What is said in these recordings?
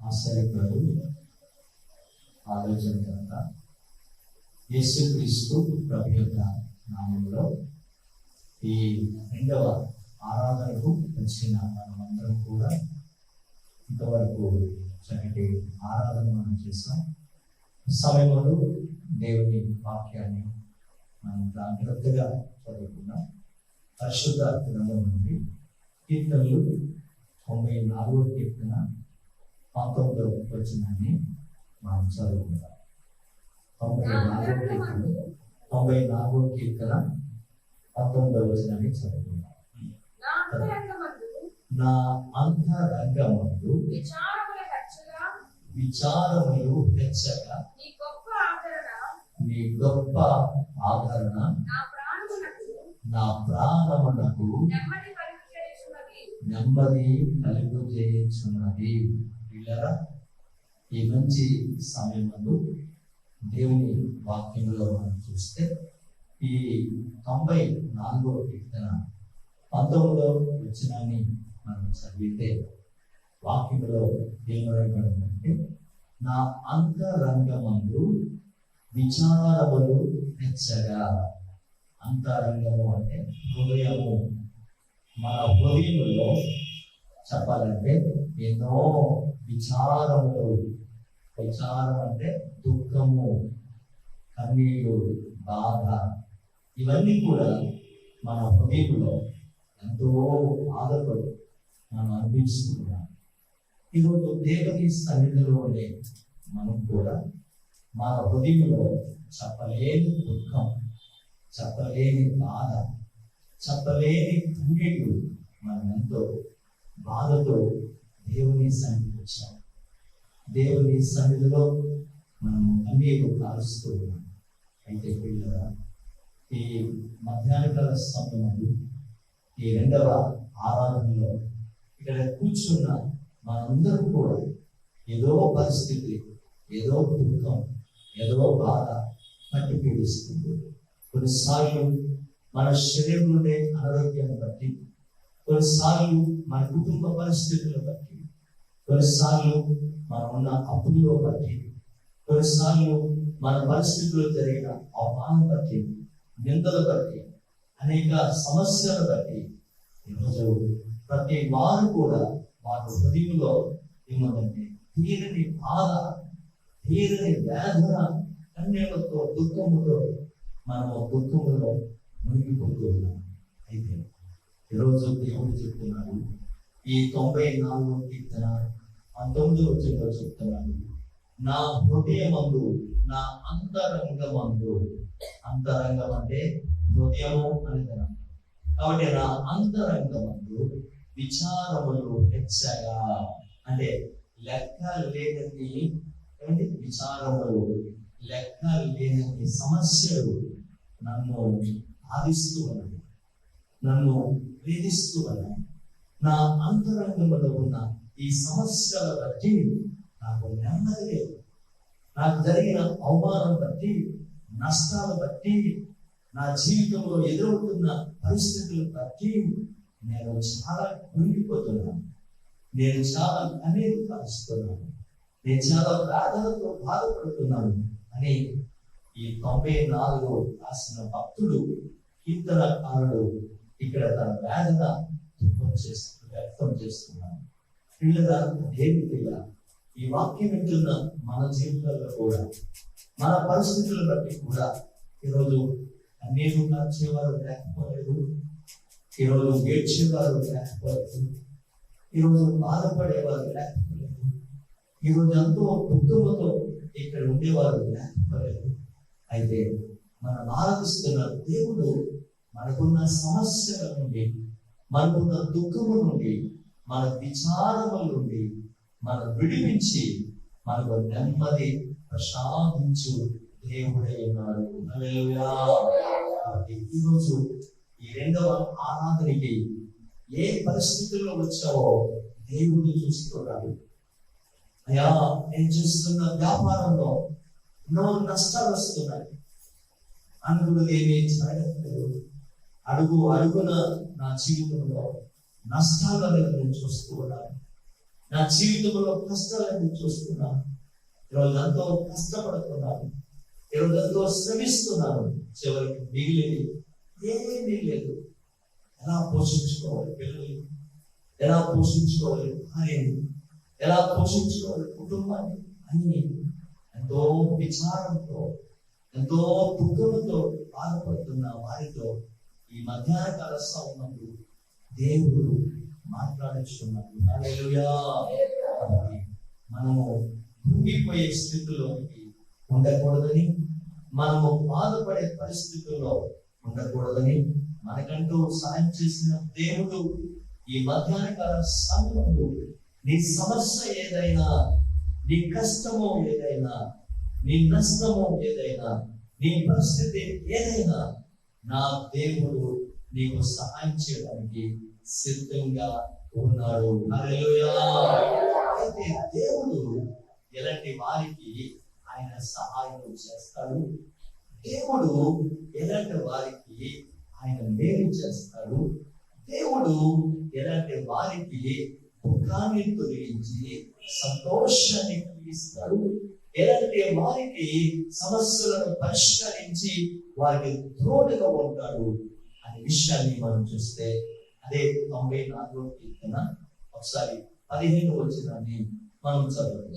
ఆశ్చర్యపడు ఆలోచన కనుక యేసుక్రీస్తు ప్రభు యొక్క నామంలో ఈ రెండవ ఆరాధనకు వచ్చిన మనమందరం కూడా ఇంతవరకు చక్కటి ఆరాధన మనం చేస్తాం సమయంలో దేవుని వాక్యాన్ని మనం జాగ్రత్తగా చదువుకున్నాం పరిశుద్ధ గ్రంథం నుండి కీర్తనలు తొంభై నాలుగో కీర్తన పంతొమ్మిదో వచ్చిందని మనం చదువుకుందాం తొంభై నాలుగో కీర్తన. తొంభై నాలుగో కీర్తన పంతొమ్మిదో వచ్చిందని చదువుకుందాం. నా అంతరంగమందు విచారముల హెచ్చగా హెచ్చగా నీ గొప్ప ఆదరణ నీ ప్రాణమునకు నెమ్మది కలుగు చేయుచున్నది పిల్లరా ఈ మంచి సమయంలో దేవుని వాక్యంలో మనం చూస్తే ఈ తొంభై నాలుగో కీర్తన పంతొమ్మిదో వచ్చినాన్ని మనం చదివితే వాక్యంలో ఏమనబడిందంటే నా అంతరంగమందు విచారములు హెచ్చగా అంతరంగము అంటే హృదయము. మన హృదయంలో చెప్పాలంటే ఎన్నో విచారములు విచారం అంటే దుఃఖము కన్నీరు బాధ ఇవన్నీ కూడా మన హృదయంలో ఎంతో బాధపడు మనం అనిపించుకుంటున్నాం ఈరోజు దేవుని సన్నిధిలోనే ఉండే మనం కూడా మన హృదయంలో చెప్పలేని దుఃఖం చెప్పలేని బాధ చెప్పలేని కన్నీళ్ళు మనం ఎంతో బాధతో దేవుని సన్నిధికి వచ్చాము. దేవుని సన్నిధిలో మనం కన్నీరు కాలుస్తూ ఉన్నాం. అయితే పిల్లల ఈ మధ్యాహ్నకాల సమయంలో ఈ రెండవ ఆరాధనలో ఇక్కడ కూర్చున్న మనందరం కూడా ఏదో పరిస్థితి ఏదో దుఃఖం ఏదో బాధ పట్టి పీడిస్తుంది. కొన్నిసార్లు మన శరీరంలోనే అనారోగ్యాన్ని బట్టి కొన్నిసార్లు మన కుటుంబ పరిస్థితులను బట్టి కొన్నిసార్లు మనం ఉన్న అప్పుల్లో బట్టి కొన్నిసార్లు మన పరిస్థితుల్లో జరిగిన అవమానం బట్టి నిందలు బట్టి అనేక సమస్యలు బట్టి ఈరోజు ప్రతి వారు కూడా వారి హృదయంలో ఏమందంటే తీరని బాధ తీరని వేదన కన్నీళ్ళతో దుఃఖముతో మనము దుఃఖములో మునిగిపోతూ ఉన్నాం. అయితే ఈరోజు దేవుడు చెప్తున్నాడు ఈ తొంభై నాలుగు కీర్తన పంతొమ్మిది వచ్చిందో చెప్తున్నాను. నా హృదయమందు నా అంతరంగమందు అంతరంగం అంటే హృదయము అని కాబట్టి నా అంతరంగమందు విచారములు హెచ్చగా అంటే లెక్క లేనన్ని ఏమంటే విచారములు లెక్క లేనన్ని సమస్యలు నన్ను బాధిస్తూ ఉన్నాయి. నన్ను వేధిస్తూ ఉన్నాయి. నా అంతరంగంలో ఉన్న ఈ సమస్యల బట్టి నాకు నెమ్మది లేదు. నాకు జరిగిన అవమానం బట్టి నష్టాల బట్టి నా జీవితంలో ఎదురవుతున్న పరిస్థితులు బట్టి నేను చాలా కృంగిపోతున్నాను నేను చాలా కన్నీరు కాలుస్తున్నాను నేను చాలా వేదనతో బాధపడుతున్నాను అని ఈ తొంభై నాలుగు రాసిన భక్తుడు కీర్తనకారుడు ఇక్కడ తన వేదన దుఃఖం చేస్తూ వ్యక్తం చేస్తున్నాను పిల్లగా దేవి పిల్ల? ఈ వాక్యం వింటున్న మన జీవితాల్లో కూడా మన పరిస్థితులను బట్టి కూడా ఈరోజు అన్నేరు కార్చేవారు లేకపోలేదు. ఈరోజు ఏడ్చేవారు లేకపోలేదు. ఈరోజు బాధపడేవారు లేకపోలేదు. ఈరోజు ఎంతో దుఃఖముతో ఇక్కడ ఉండేవారు లేకపోలేదు. అయితే మనం ఆరాధిస్తున్న దేవుడు మనకున్న సమస్యల నుండి మనకున్న దుఃఖము నుండి మన విచారముల నుండి మన విడిపించి మనకు నెమ్మది ప్రశాంతించు దేవుడై ఉన్నాడు ఈరోజు ఈ రెండవ ఆరాధనకి ఏ పరిస్థితుల్లో వచ్చావో దేవుడు చూస్తున్నాడు అయ్యా నేను చూస్తున్న వ్యాపారంలో ఎన్నో నష్టాలు వస్తున్నాయి. అనుకున్నది ఏమీ జరగట్లేదు. అడుగు అడుగున నా జీవితంలో నష్టాలను నేను చూస్తూ ఉన్నాను నా జీవితంలో కష్టాలను చూస్తున్నాను ఈరోజు ఎంతో కష్టపడుతున్నాను ఈరోజు ఎంతో శ్రమిస్తున్నాను చివరికి మిగిలేది ఏమీ లేదు ఎలా పోషించుకోవాలి పిల్లల్ని ఎలా పోషించుకోవాలి భార్యని ఎలా పోషించుకోవాలి కుటుంబాన్ని అని ఎంతో విచారంతో ఎంతో దుఃఖంతో బాధపడుతున్న వారితో ఈ మధ్యాహ్న కాల దేవుడు మాట్లాడుచున్నాడు. మనము కుంగిపోయే స్థితిలోకి ఉండకూడదని మనము బాధపడే పరిస్థితుల్లో ఉండకూడదని మనకంటూ సాయం చేసిన దేవుడు ఈ మధ్యాహ్న కాల సమయంలో నీ సమస్య ఏదైనా నీ కష్టము ఏదైనా నీ నష్టము ఏదైనా నీ పరిస్థితి ఏదైనా నా దేవుడు నీకు సహాయం చేయడానికి సిద్ధంగా ఉన్నాడు. అయితే దేవుడు ఎలాంటి వారికి ఆయన సహాయం చేస్తాడు? దేవుడు ఎలాంటి వారికి ఆయన మేలు చేస్తాడు? దేవుడు ఎలాంటి వారికి దుఃఖాన్ని తొలగించి సంతోషాన్ని కలిగిస్తాడు? ఎలాంటి వారికి సమస్యలను పరిష్కరించి వారికి తోడుగా ఉంటాడు అనే విషయాన్ని మనం చూస్తే అదే తొంభై నాలుగో కీర్తన ఒకసారి పదిహేను వచ్చినాన్ని మనం చదువు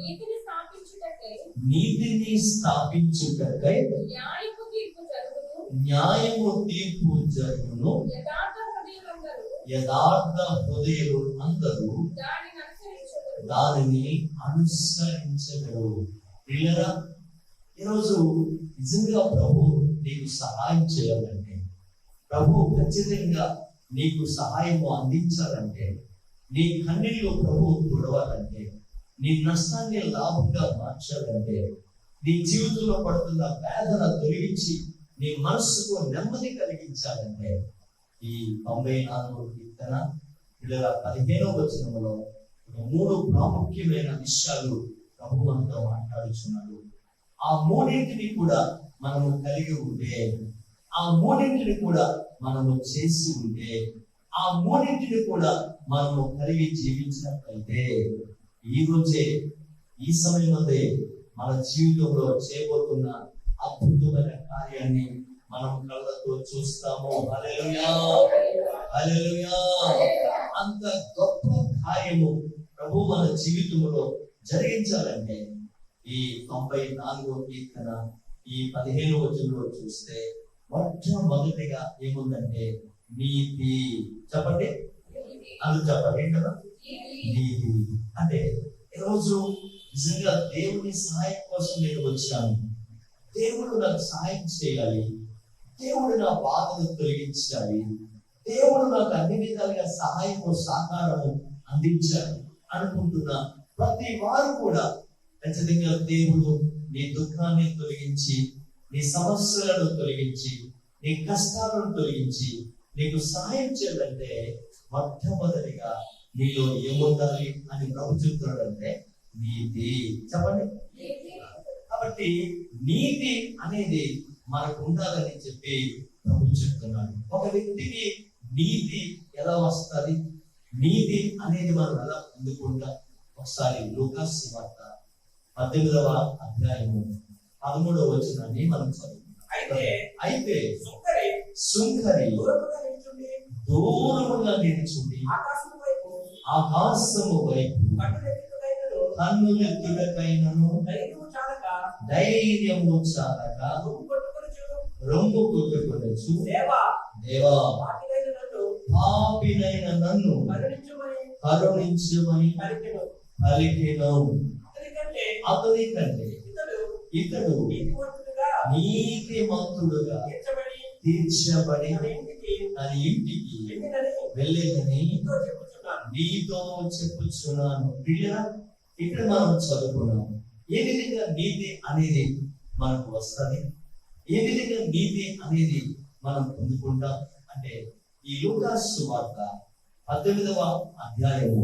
నీతిని స్థాపించుటకై న్యాయము తీర్పు జరుగును. యథార్థ హృదయులు అందరూ దానిని అనుసరించగలరు పిల్లరా ఈరోజు నిజంగా ప్రభు నీకు సహాయం చేయాలంటే ప్రభు ఖచ్చితంగా నీకు సహాయము అందించాలంటే నీ కన్నీళ్ళు ప్రభు తుడవాలంటే నీ నష్టాన్ని లాభంగా మార్చాలంటే నీ జీవితంలో పడుతున్న వేదన తొలగించి నీ మనస్సుకు నెమ్మది కలిగించాలంటే ఈ తొంభై నాలుగు కీర్తన పిల్లల పదిహేనో వచనంలో మూడు ప్రాముఖ్యమైన విషయాలు ప్రభు మనతో మాట్లాడుచున్నాడు. ఆ మూడింటిని కూడా మనము కలిగి ఉంటే ఆ మూడింటిని కూడా మనము చేసి ఉంటే ఆ మూడింటిని కూడా మనము కలిగి జీవించినట్లయితే ఈ రోజే ఈ సమయంలోనే మన జీవితంలో చేయబోతున్న అద్భుతమైన కార్యాన్ని మనం కళ్ళతో చూస్తాము. అంత గొప్ప కార్యము ప్రభు మన జీవితంలో జరిగించాలంటే ఈ తొంభై నాలుగో కీర్తన ఈ పదిహేను వచనంలో చూస్తే మొట్టమొదటిగా ఏముందంటే నీతి. చెప్పండి. అది చెప్పండి. కదా? నీతి. అంటే ఈరోజు నిజంగా దేవుని సహాయం కోసం నేను వచ్చాను. దేవుడు నాకు సహాయం చేయాలి. దేవుడు నా బాధను తొలగించాలి. దేవుడు నాకు అన్ని విధాలుగా సహాయము సహకారము అందించాలి అనుకుంటున్న ప్రతి వారు కూడా ఖచ్చితంగా దేవుడు నీ దుఃఖాన్ని తొలగించి నీ సమస్యలను తొలగించి నీ కష్టాలను తొలగించి నీకు సహాయం చేయాలంటే మొట్టమొదటిగా నీలో ఏముండాలి అని ప్రభు చెప్తున్నాడంటే నీతి. చెప్పండి. కాబట్టి నీతి అనేది మనకు ఉండాలని చెప్పి ప్రభు చెప్తున్నాడు. ఒక వ్యక్తికి నీతి ఎలా వస్తుంది? నీతి అనేది మనం ఎలా పొందుకుంటాం? ఒకసారి లూకాస్ వార్త పద్దెనిమిదవ అధ్యాయము పదమూడవ వచనాన్ని మనం చదువుకుంటాం అయితే సుంకరి దూరముగా నిల్చుండి ఆకాశము వైపు కన్నులెత్తులకైనను ధైర్యము చాలక రొమ్ము కొట్టుకొనుచు. రొమ్ము కొట్టుకొనొచ్చు దేవా దేవా పాపినైన నన్ను కరుణించమని పలికెను అతడు అతని కంటే ఇతడు నీతిమంతుడుగా తీర్చబడి అది ఇంటికి వెళ్ళేదని నీతో చెప్పుచున్నాను. నీతో ఇక్కడ మనం చదువుకున్నాం. ఏ విధంగా నీతి అనేది మనకు వస్తుంది? ఏ విధంగా నీతి అనేది మనం పొందుకుంటాం? అంటే ఈ లూకాసు వార్త పద్దెనిమిదవ అధ్యాయము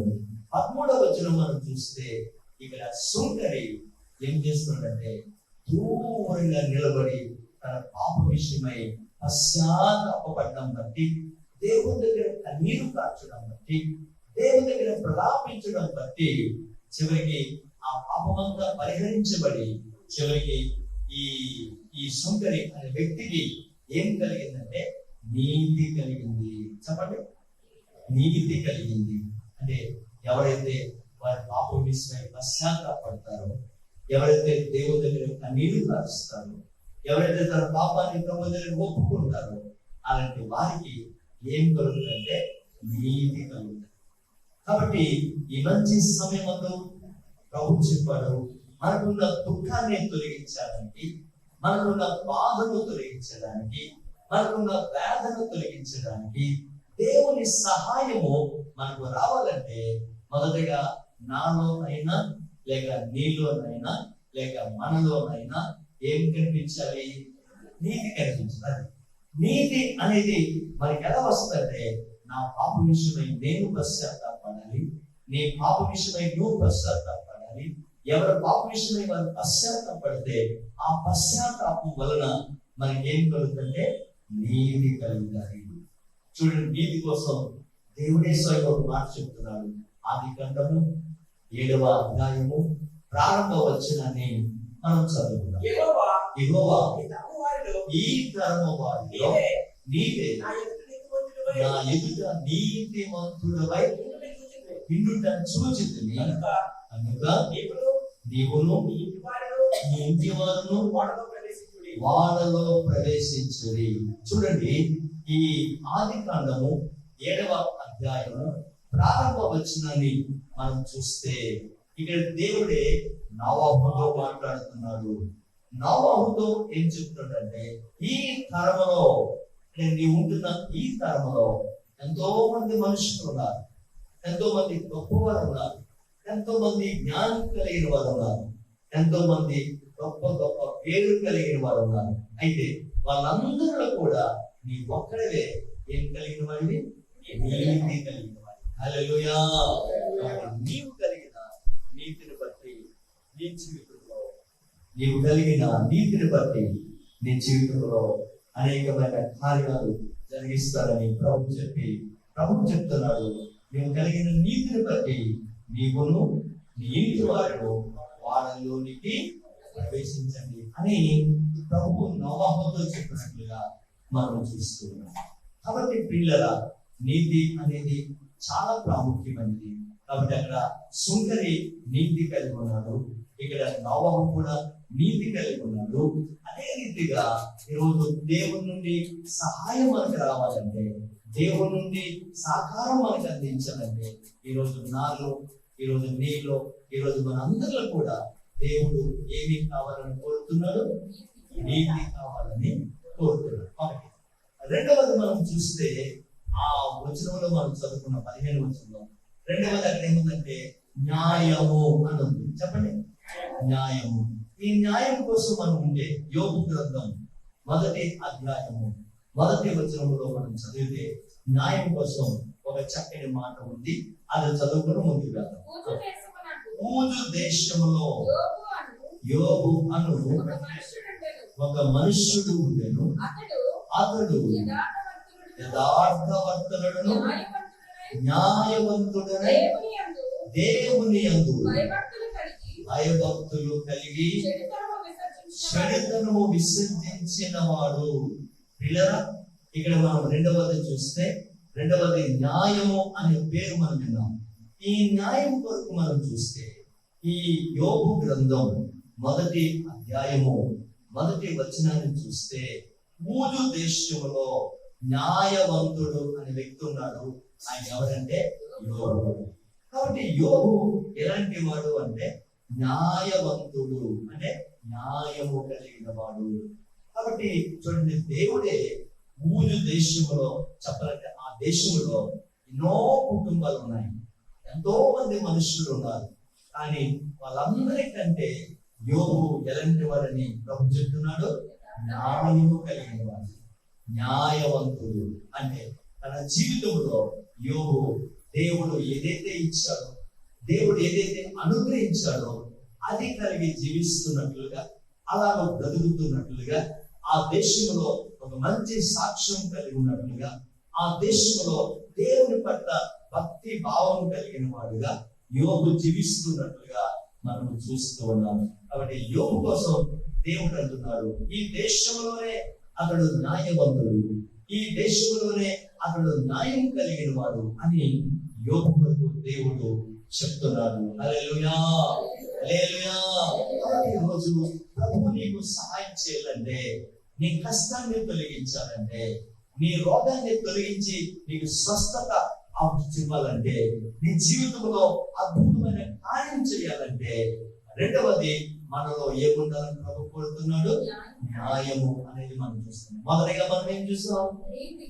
పదమూడవ వచనం మనం చూస్తే ఇక్కడ సుంకరి ఏం చేస్తున్నాడంటే దూరంగా నిలబడి తన పాప విషయమై పశ్చాత్తాపడడం బట్టి దేవుని దగ్గర కన్నీరు కార్చడం బట్టి దేవుని దగ్గర ప్రలాపించడం బట్టి చివరికి ఆ పాపమంతా పరిహరించబడి చివరికి ఈ ఈ సుందరి అనే వ్యక్తికి ఏం కలిగిందంటే నీతి కలిగింది. చెప్పండి. నీతి కలిగింది. అంటే ఎవరైతే వారి పాపం విషయమై పశ్చాత్తాపడతారో ఎవరైతే దేవుని దగ్గర కన్నీరు కారుస్తారో ఎవరైతే తన పాపాన్ని ప్రభు దగ్గర ఒప్పుకుంటారో అలాంటి వారికి ఏం కలుగుతుందంటే నీతి కలుగుతుంది. కాబట్టి ఈ మంచి సమయంలో ప్రభు చెప్పాడు మనకున్న దుఃఖాన్ని తొలగించడానికి మనకున్న బాధను తొలగించడానికి మనకున్న వేదను తొలగించడానికి దేవుని సహాయము మనకు రావాలంటే మొదటగా నాలోనైనా లేక నీలోనైనా లేక మనలోనైనా ఏం కనిపించాలి? నీతి కనిపించాలి. నీతి అనేది మనకి ఎలా వస్తుందంటే నా పాప విషయమై నేను పశ్చాత్తాపడాలి నీ పాప విషయమై నువ్వు పశ్చాత్తాపడాలి ఎవరి పాప విషయమై వారు పశ్చాత్తాపడితే ఆ పశ్చాత్తాపం వలన మనకి ఏం కలుగుతుందంటే నీతి కలుగుతాయి. చూడండి నీతి కోసం దేవుడే స్వయం ఒక మాట చెప్తున్నాడు. ఆది కంఠము ఏడవ అధ్యాయము ప్రారంభ వచనాన్ని మనం చదువుకుందాం. యెహోవా ఈ తరము వారిలో నీవే. నా ఎదుట నీతిమంతుడివై నా ఎదుట నీతిమంతుడవై ఉండుటని చూచితివి. నిన్నుట సూచితిని కనుక నీవును నీ ఇంటి వారును వాళ్ళలో ప్రవేశించుడి. చూడండి ఈ ఆది కాండము ఏడవ అధ్యాయము ప్రారంభ వచనాన్ని మనం చూస్తే ఇక్కడ దేవుడే నవాహుతో మాట్లాడుతున్నాడు నవాహుతో ఏం చెప్తున్నాడంటే ఈ తరములో నేను ఉంటున్న ఈ తరములో ఎంతో మంది మనుషులు ఉన్నారు. ఎంతో మంది గొప్పవారు ఉన్నారు. ఎంతో మంది జ్ఞానం కలిగిన వారు ఉన్నారు. ఎంతో మంది గొప్ప గొప్ప పేరు కలిగిన వారు ఉన్నారు. అయితే వాళ్ళందరిలో కూడా నీ ఒక్కడవే ఏం కలిగిన వాడివి? నీతి కలిగిన నీవు కలిగిన నీతిని బట్టి నీ జీవితంలో నీవు కలిగిన నీతిని బట్టి నీ జీవితంలో అనేకమైన కార్యాలు జరిగిస్తారని ప్రభు చెప్పి ప్రభు చెప్తున్నాడు. నీవు కలిగిన నీతిని బట్టి నీవును నీ ఇంటి వారు వాళ్ళలోనికి ప్రవేశించండి అని ప్రభు నవాహంతో చెప్పినట్లుగా మనం చూస్తున్నాం. కాబట్టి పిల్లల నీతి అనేది చాలా ప్రాముఖ్యమైనది. కాబట్టి అక్కడ సుంకరి నీతి కలిగి ఉన్నాడు. ఇక్కడ నవాహం కూడా నీతి కలిగి ఉన్నాడు. అదే రీతిగా ఈరోజు దేవుని నుండి సహాయం మనకు రావాలంటే దేవుని నుండి సహకారం మనకు అందించాలంటే ఈరోజు నాలో ఈరోజు నీలో ఈరోజు మన అందరిలో కూడా దేవుడు ఏమి కావాలని కోరుతున్నాడు? నీతి కావాలని కోరుతున్నాడు. రెండవది మనం చూస్తే ఆ వచనంలో మనం చదువుకున్న పదిహేను వచనంలో రెండవది అక్కడ ఏముందంటే న్యాయము అని ఉంది. చెప్పండి. న్యాయము. ఈ న్యాయం కోసం మనం ఉండే యోగు గ్రంథం మొదటి అధ్యాయము. మొదటి వచనములో మనం చదివితే న్యాయం కోసం ఒక చక్కని మాట ఉంది. అది చదువుకుని ముందుకు వెళ్దాం. పూజు దేశములో యోగు అను. ఒక మనుష్యుడు ఉండెను. అతడు అతడు యథార్థవంతుడును, న్యాయవంతుడనై దేవుని అందు భయభక్తులు కలిగి భయభక్తులు విసర్జించిన వాడు పిల్లరా ఇక్కడ మనం రెండవది చూస్తే రెండవది న్యాయము అనే పేరు మనం విన్నాం. ఈ న్యాయం కొరకు మనం చూస్తే ఈ యోగు గ్రంథం మొదటి అధ్యాయము మొదటి వచనాన్ని చూస్తే ఊజు దేశంలో న్యాయవంతుడు అనే వ్యక్తి ఉన్నాడు. ఆయన ఎవరంటే యోగు కాబట్టి యోగు ఎలాంటి వాడు అంటే న్యాయవంతుడు అంటే న్యాయము కలిగిన వాడు కాబట్టి చూడండి దేవుడే ఊజు దేశంలో చెప్పాలంటే ఆ దేశంలో ఎన్నో కుటుంబాలు ఉన్నాయి. ఎంతో మంది మనుషులు ఉన్నారు. కానీ వాళ్ళందరికంటే యోగు ఎలాంటి వాడని ప్రభు చెప్తున్నాడు? న్యాయము కలిగిన వాడు న్యాయవంతుడు అంటే తన జీవితంలో యోగు దేవుడు ఏదైతే ఇచ్చాడో దేవుడు ఏదైతే అనుగ్రహించాడో అది కలిగి జీవిస్తున్నట్లుగా అలాగ బ్రతుకుతున్నట్లుగా ఆ దేశంలో ఒక మంచి సాక్ష్యం కలిగి ఉన్నట్లుగా ఆ దేశంలో దేవుని పట్ల భక్తి భావం కలిగిన వాడుగా యోగు జీవిస్తున్నట్లుగా మనం చూస్తూ ఉన్నాము. కాబట్టి యోగు కోసం దేవుడు అంటున్నాడు ఈ దేశంలోనే అతడు న్యాయవంతుడు. ఈ దేశంలోనే అతడు న్యాయం కలిగిన వాడు అని యోగులకు దేవుడు చెప్తున్నాడు. హల్లెలూయా! హల్లెలూయా! కాబట్టి ప్రభు నీకు సహాయం చేయాలంటే నీ కష్టాన్ని తొలగించాలంటే నీ రోగాన్ని తొలగించి నీకు స్వస్థత ఇవ్వాలంటే నీ జీవితంలో అద్భుతమైన కార్యం చేయాలంటే రెండవది మనలో ఏముండాలని ప్రభు కోరుతున్నాడు న్యాయము అనేది మనం చూస్తాం మొదటిగా మనం ఏం చూస్తాం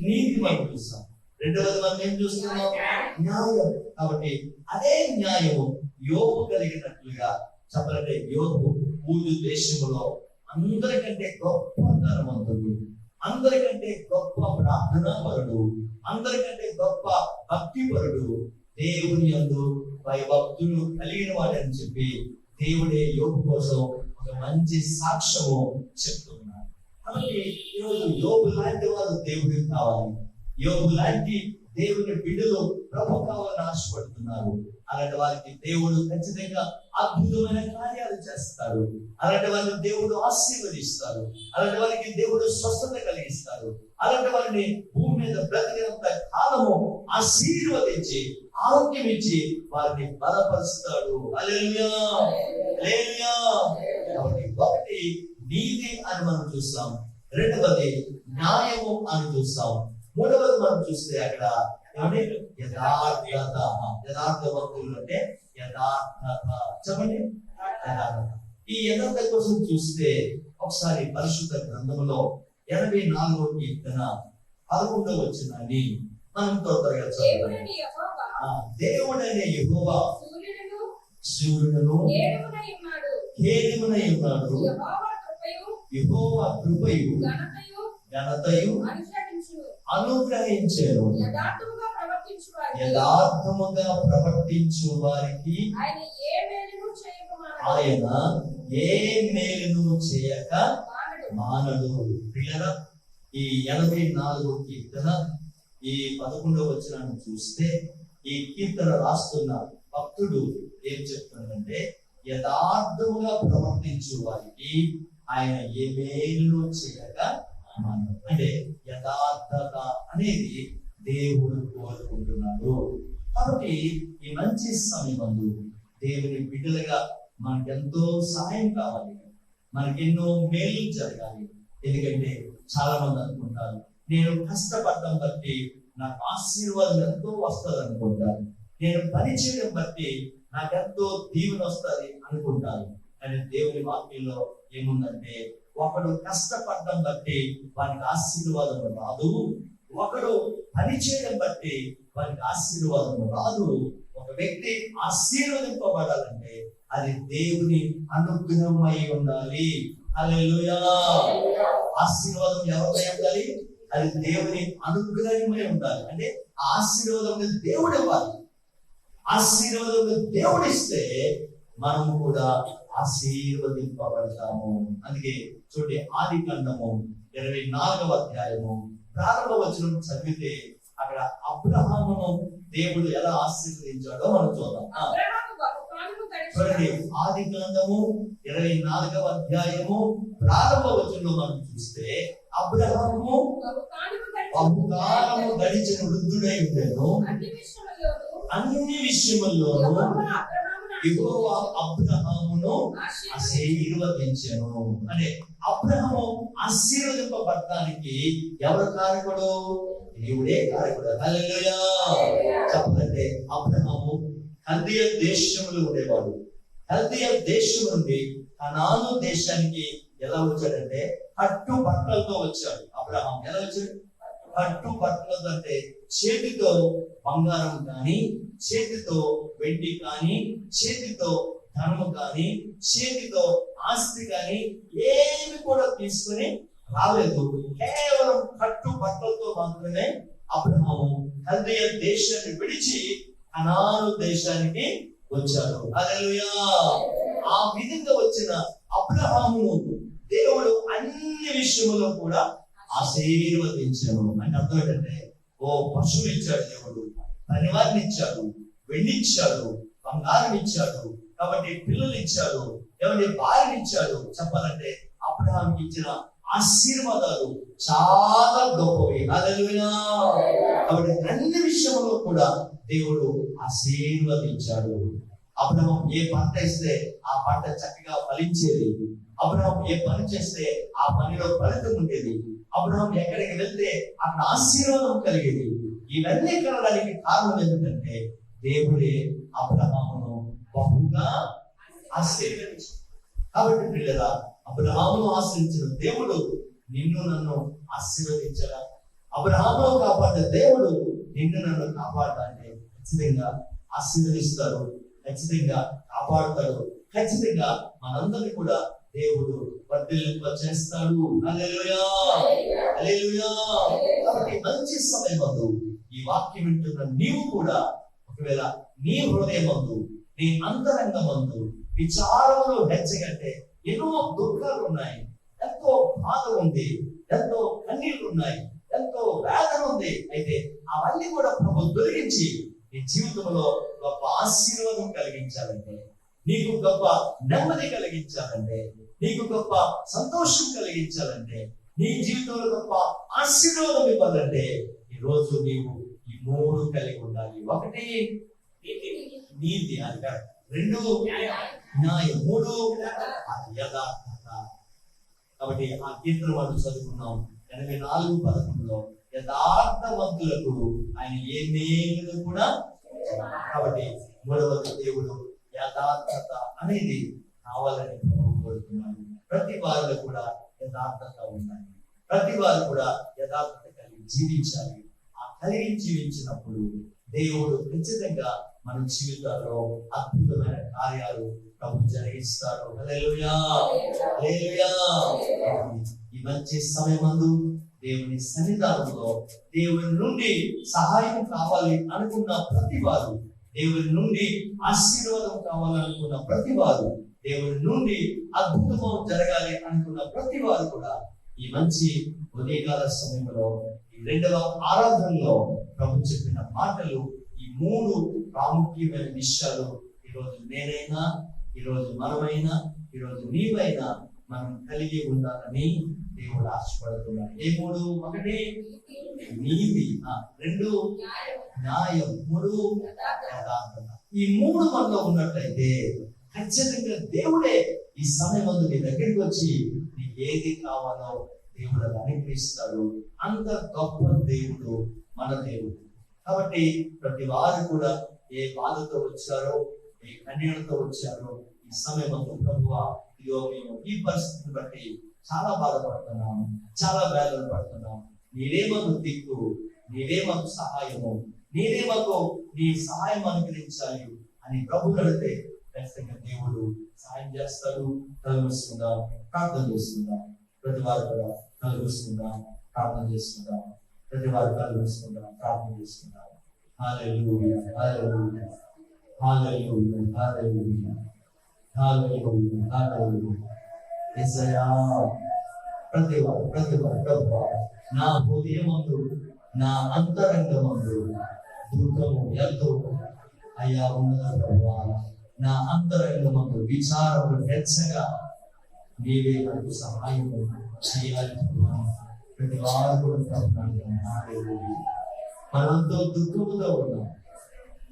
నీతి. మనం చూస్తాం రెండవది మనం ఏం చూస్తున్నాం? న్యాయం. కాబట్టి అదే న్యాయము యోగు కలిగినట్లుగా చెప్పాలంటే యోగు ఊరు దేశంలో అందరికంటే గొప్ప ధనవంతుడు అందరికంటే గొప్ప ప్రార్థనాపరుడు అందరికంటే గొప్ప భక్తిపరుడు దేవుని యందు భయభక్తులు కలిగిన వాడని చెప్పి దేవుడే యోగు కోసం ఒక మంచి సాక్ష్యము చెప్తున్నాడు కాబట్టి ఈరోజు యోగు లాంటి వారు దేవుడికి కావాలి. యోగు లాంటి దేవుని బిడ్డలు ప్రభు కావాలని ఆశపడుతున్నారు. అలాంటి వారికి దేవుడు ఖచ్చితంగా అద్భుతమైన కార్యాలు చేస్తారు. అలాంటి వాళ్ళని దేవుడు ఆశీర్వదిస్తారు. అలాంటి వాళ్ళకి దేవుడు స్వస్థత కలిగిస్తారు. అలాంటి వాళ్ళని భూమి మీద బ్రతికినంత కాలము ఆశీర్వదించి ఆరోగ్యం ఇచ్చి వారిని బలపరుస్తాడు. కాబట్టి ఒకటి నీతి అని మనం చూస్తాం. రెండవది న్యాయము అని చూస్తాం. మూడవది మనం చూస్తే అక్కడ ఏమంటే యథార్థత యథార్థవంతులు అంటే యథార్థత. చెప్పండి. ఈ యథార్థత కోసం చూస్తే ఒకసారి పరిశుద్ధ గ్రంథంలో ఎనభై నాలుగో కీర్తన పదకొండవ వచ్చిందని మనం త్వరగా చదువుతాం దేవుడని యెహోవా. సూర్యుడును కేడుమునై ఉన్నాడు. యెహోవా కృపయు. ఘనతయు. అనుగ్రహించారు యథార్థముగా ప్రవర్తించు వారికి ఆయన ఏ మేలును చేయక మానడు. మానడు. పిల్లల ఈ ఎనభై నాలుగో కీర్తన ఈ పదకొండవ వచనాన్ని చూస్తే ఈ కీర్తన రాస్తున్న భక్తుడు ఏం చెప్తున్నాడంటే యథార్థముగా ప్రవర్తించు వారికి ఆయన ఏ మేలును చేయక మానడు. అంటే యథార్థత అనేది దేవుడు కోరుకుంటున్నాడు. కాబట్టి ఈ మంచి సమయమందు దేవుని బిడ్డలుగా మనకెంతో సహాయం కావాలి. మనకెన్నో మేలు జరగాలి. ఎందుకంటే చాలా మంది అనుకుంటారు నేను కష్టపడడం బట్టి నాకు ఆశీర్వాదం ఎంతో వస్తుంది అనుకుంటారు. నేను పని చేయడం బట్టి నాకెంతో దీవెన వస్తుంది అనుకుంటారు. కానీ దేవుని వాక్యంలో ఏముందంటే ఒకడు కష్టపడడం బట్టి వానికి ఆశీర్వాదం రాదు. ఒకడు పని చేయడం బట్టి వారికి ఆశీర్వాదం రాదు. ఒక వ్యక్తి ఆశీర్వదింపబడాలంటే అది దేవుని అయి ఉండాలి. హల్లెలూయా. ఆశీర్వాదం ఎవరిపై ఉండాలి? అది దేవుని అనుగ్రహమై ఉండాలి. అంటే ఆశీర్వాదం దేవుడు ఇవ్వాలి. ఆశీర్వాదం దేవుడు ఇస్తే మనము కూడా ఆశీర్వదింపబడతాము. అందుకే చూడండి ఆది కండము ఇరవై నాలుగవ అధ్యాయము ప్రారంభ వచనం చదివితే అక్కడ అబ్రహామును దేవుడు ఎలా ఆశీర్వదించాడో మనం చూద్దాం. చూడండి ఆది గ్రంథము ఇరవై నాలుగవ అధ్యాయము ప్రారంభ వచనంలో మనం చూస్తే అబ్రహాము బహుకాలము గడిచిన వృద్ధుడై ఉండెను. అన్ని విషయముల్లోనూ యెహోవా అబ్రహామును ఆశీర్వదించెను. అంటే అబ్రహము ఆశీర్వదింపబడటానికి ఎవరు కారకుడు? దేవుడే కారకుడు. హల్లెలూయా. చెప్పాలంటే అబ్రహము కల్దీయ దేశంలో ఉండేవాడు. కల్దీయ దేశం నుండి కనాను దేశానికి ఎలా వచ్చాడంటే కట్టు బట్టలతో వచ్చాడు. అబ్రహాం ఎలా వచ్చాడు? కట్టు బట్టలతో అంటే చేతితో బంగారం కానీ చేతితో వెండి కానీ చేతితో ధనము కానీ చేతితో ఆస్తి కానీ ఏమి కూడా తీసుకుని రాలేదు. కేవలం కట్టు బట్టలతో మాత్రమే అబ్రహాము కల్దీయ దేశాన్ని విడిచి కనాను దేశానికి వచ్చాడు. హల్లెలూయా! ఆ విధంగా వచ్చిన అబ్రహాము దేవుడు అన్ని విషయములో కూడా ఆశీర్వదించాను అంటే అర్థం ఏంటంటే ఓ పశువు ఇచ్చాడు దేవుడు. ధన్యవాదం ఇచ్చాడు వెండి ఇచ్చాడు బంగారం ఇచ్చాడు కాబట్టి పిల్లలు ఇచ్చాడు ఎవరి భార్యని ఇచ్చాడు చెప్పాలంటే అబ్రహాంకి ఇచ్చిన ఆశీర్వాదాలు చాలా గొప్పవి. కాబట్టి అన్ని విషయంలో కూడా దేవుడు ఆశీర్వదించాడు. అబ్రహం ఏ పంట ఇస్తే ఆ పంట చక్కగా ఫలించేది. అబ్రహం ఏ పని చేస్తే ఆ పనిలో ఫలితం ఉండేది. అబ్రహం ఎక్కడికి వెళ్తే అక్కడ ఆశీర్వాదం కలిగేది. ఇవన్నీ కలగడానికి కారణం ఎందుకంటే దేవుడే అబ్రహామును బహుగా ఆశీర్వదించాడు. కాబట్టి పిల్లరా అబ్రహామును ఆశ్రయించిన దేవుడు నిన్ను నన్ను ఆశీర్వదించరా అబ్రహామును కాపాడిన దేవుడు నిన్ను నన్ను కాపాడటాన్ని ఖచ్చితంగా ఆశీర్వదిస్తాడు ఖచ్చితంగా కాపాడుతాడు ఖచ్చితంగా మనందరినీ కూడా దేవుడు వర్ధిల్లింప చేస్తాడు. కాబట్టి మంచి సమయమందు ఈ వాక్యం వింటున్న నీవు కూడా ఒకవేళ నీ హృదయమందు నీ అంతరంగమందు విచారములు హెచ్చగంటే ఎన్నో దుఃఖాలు ఉన్నాయి ఎంతో బాధ ఉంది ఎంతో కన్నీళ్ళు ఉన్నాయి ఎంతో వేదన ఉంది అయితే అవన్నీ కూడా ప్రభు తొలగించి నీ జీవితంలో గొప్ప ఆశీర్వాదం కలిగించాలంటే నీకు గొప్ప నెమ్మది కలిగించాలంటే నీకు గొప్ప సంతోషం కలిగించాలంటే నీ జీవితంలో గొప్ప ఆశీర్వాదం ఇవ్వాలంటే ఈ రోజు నీవు మూడు కలిగి ఉండాలి. ఒకటి నీతి అది రెండు న్యాయం. మూడు అది యథార్థత కాబట్టి ఆ కీర్తన వాళ్ళు చదువుకున్నాం. ఎనభై నాలుగు పదకొండులో యథార్థవంతులకు ఆయన ఏ మేలు కూడా కాబట్టి మూడవది దేవుడు యథార్థత అనేది కావాలని ప్రభువు కోరుతున్నాడు. ప్రతి వారిలో కూడా యథార్థత ఉండాలి. ప్రతి వారు కూడా యథార్థత కలిగి జీవించాలి. కలిగి జీవించినప్పుడు దేవుడు ఖచ్చితంగా మన జీవితాల్లో అద్భుతమైన కార్యాలు ప్రభు జరిగిస్తారు ఈ మంచి సమయమందు దేవుని సన్నిధానంలో దేవుని నుండి సహాయం కావాలి అనుకున్న ప్రతి వారు దేవుని నుండి ఆశీర్వాదం కావాలనుకున్న ప్రతి వారు దేవుని నుండి అద్భుతము జరగాలి అనుకున్న ప్రతి వారు కూడా ఈ మంచి ఉదయకాల సమయంలో రెండవ ఆరాధనలో ప్రభు చెప్పిన మాటలు ఈ మూడు ప్రాముఖ్యమైన విషయాలు. ఈరోజు నేనైనా ఈరోజు మనమైనా ఈరోజు నీవైనా మనం కలిగి ఉండాలని దేవుడు ఆశపడుతున్నాడు. ఏ మూడు? ఒకటి నీతి. రెండు న్యాయం. మూడు యథార్థత. ఈ మూడు మనలో ఉన్నట్లయితే ఖచ్చితంగా దేవుడే ఈ సమయం ముందు నీ దగ్గరికి వచ్చి నీకు ఏది కావాలో దేవుడు అది అనుగ్రహిస్తాడు అంత గొప్ప దేవుడు మన దేవుడు. కాబట్టి ప్రతి వారు కూడా ఏ బాధతో వచ్చారో ఏ కన్యలతో వచ్చారో ఈ సమయంలో ముందు ప్రభువా ఇదిగో మేము ఈ పరిస్థితిని బట్టి చాలా బాధపడుతున్నాం చాలా వేదన పడుతున్నాం. నీవే మాకు దిక్కు నీవే మాకు సహాయము నీవే మాకు నీ సహాయం అనుగ్రహించాలి అని ప్రభు కడితే ఖచ్చితంగా దేవుడు సహాయం చేస్తాడు. కలుగుస్తుందాం ప్రార్థన చేస్తుందాం? ప్రతి వారు కూడా కలుగుస్తుందాం ప్రార్థన చేసుకుందాం ప్రతి వారు కలుగుస్తుందాం ప్రార్థన చేసుకుందాం హల్లెలూయా హల్లెలూయా హల్లెలూయా హల్లెలూయా హల్లెలూయా హల్లెలూయా. యేసయ్యా ప్రతి వారు ప్రతి వారు ప్రభువా నా హృదయమందు నా అంతరంగమందు దుఃఖము ఎంతో అయ్యా ఉన్నది ప్రభు నా అంతరంగమందు విచారము హెచ్చగా నీవే మనకు సహాయం చేయాలి ప్రభువా ప్రతి వారు కూడా ప్రభుత్వాన్ని దుఃఖముతో ఉన్నాం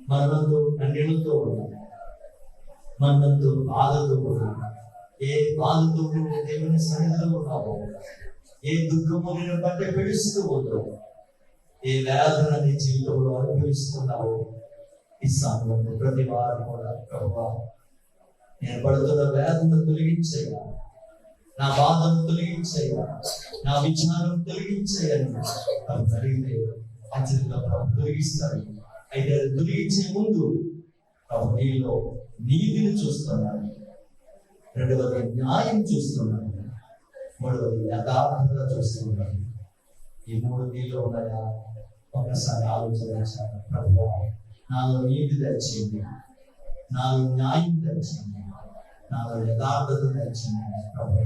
మరణంతో కన్నీళ్ళతో ఉన్నాం మరణంతో బాధతో ఉన్నాం ఏ బాధతో నువ్వు దేవుని సన్నిధిలో ఉన్నావు ఏ దుఃఖము నేను పట్టే పిలుస్తూ ఉన్నావు ఏ వేదన నీ జీవితంలో అనుభవిస్తున్నావు ఈ సమయంలో ప్రతి వారం కూడా ప్రభావ నేను పడుతున్న వేదన తొలగించేయాలి నా బాధను తొలగించయ్యా నా విచారం తొలగించయ్యని నాకు ఖచ్చితంగా ప్రభు తొలగిస్తాడు. అయితే అది తొలగించే ముందు ప్రభు నీలో నీతిని చూస్తున్నాడు. రెండవది న్యాయం చూస్తున్నాడు. మూడవది యథార్థత చూస్తున్నాడు. ఈ మూడు నీళ్ళు ఉన్నాయా? ఒకసారి ఆలోచన ప్రభు నాలో నీతి తెచ్చింది నాలో న్యాయం తెచ్చింది నాలో యథార్థత తెచ్చింది ప్రభు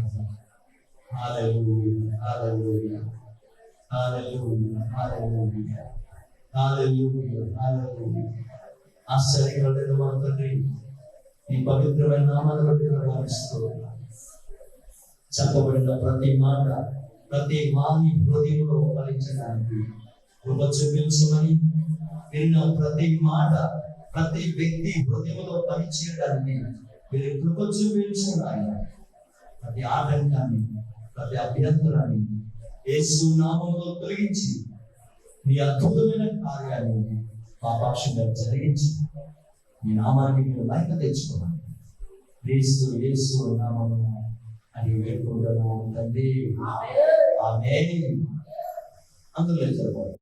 హల్లెలూయా హల్లెలూయా హల్లెలూయా హల్లెలూయా హల్లెలూయా, హల్లెలూయా. ఆశ్చర్యకరమైన మా తండ్రి ఈ పవిత్రమైన నామాన్ని బట్టి భావిస్తూ చెప్పబడిన ప్రతి మాట ప్రతి వాణి హృదయంలో ఫలించడానికి కృప చూపించమని విన్న ప్రతి మాట ప్రతి వ్యక్తి హృదయంలో పనిచేయడానికి మీరు కృప చూపించిన ఆయన. ప్రతి ఆటంకాన్ని ప్రతి అభ్యంతరాన్ని యేసు నామంలో తొలగించి మీ అద్భుతమైన కార్యాన్ని మా పక్షంగా జరిగించి మీ నామాన్ని మీరు లైక తెచ్చుకోవాలి. క్రీస్తు యేసు నామము అని వేడుకుంటున్నాము తండ్రి. ఆమె అందులో చెప్పాలి